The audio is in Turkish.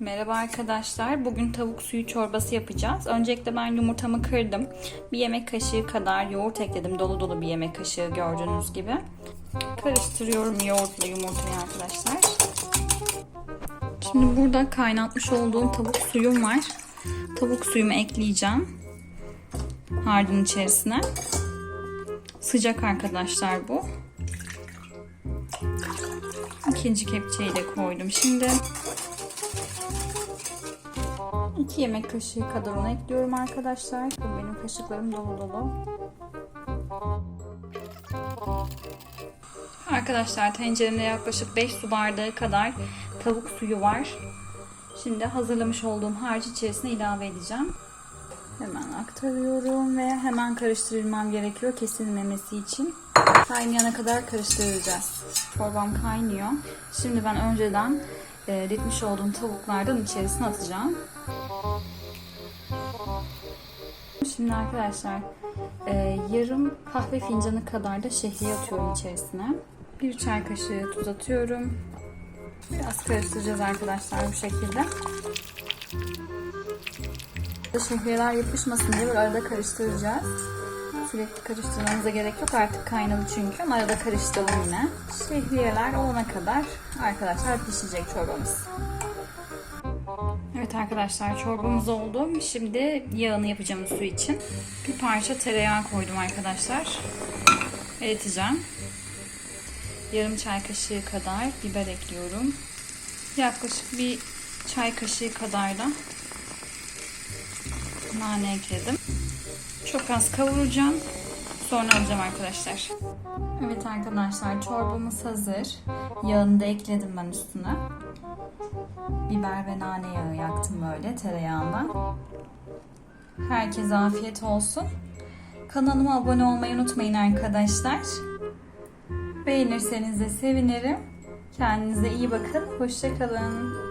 Merhaba arkadaşlar. Bugün tavuk suyu çorbası yapacağız. Öncelikle ben yumurtamı kırdım. Bir yemek kaşığı kadar yoğurt ekledim. Dolu dolu bir yemek kaşığı gördüğünüz gibi. Karıştırıyorum yoğurtla yumurtayı arkadaşlar. Şimdi burada kaynatmış olduğum tavuk suyum var. Tavuk suyumu ekleyeceğim. Hardın içerisine. Sıcak arkadaşlar bu. İkinci kepçeyi de koydum. Şimdi 2 yemek kaşığı kadar un ekliyorum arkadaşlar. Benim kaşıklarım dolu dolu. Arkadaşlar tenceremde yaklaşık 5 su bardağı kadar tavuk suyu var. Şimdi hazırlamış olduğum harcı içerisine ilave edeceğim. Hemen aktarıyorum ve hemen karıştırmam gerekiyor kesilmemesi için. Kaynayana kadar karıştıracağız. Çorbam kaynıyor. Şimdi ben önceden e, ditmiş olduğum tavuklardan içerisine atacağım. Şimdi arkadaşlar e, yarım kahve fincanı kadar da şehriye atıyorum içerisine. Bir çay kaşığı tuz atıyorum. Biraz karıştıracağız arkadaşlar bu şekilde. Şehriyeler yapışmasın diye böyle arada karıştıracağız. Sürekli karıştırmanıza gerek yok artık kaynadı çünkü ama arada karıştıralım yine. Şehriyeler olana kadar arkadaşlar pişecek çorbamız. Evet arkadaşlar çorbamız oldu. Şimdi yağını yapacağım su için. Bir parça tereyağı koydum arkadaşlar. Eriteceğim. Yarım çay kaşığı kadar biber ekliyorum. Yaklaşık bir çay kaşığı kadar da nane ekledim. Çok az kavuracağım. Sonra alacağım arkadaşlar. Evet arkadaşlar çorbamız hazır. Yağını da ekledim ben üstüne. Biber ve nane yağı yaktım böyle tereyağından. Herkese afiyet olsun. Kanalıma abone olmayı unutmayın arkadaşlar. Beğenirseniz de sevinirim. Kendinize iyi bakın. Hoşçakalın.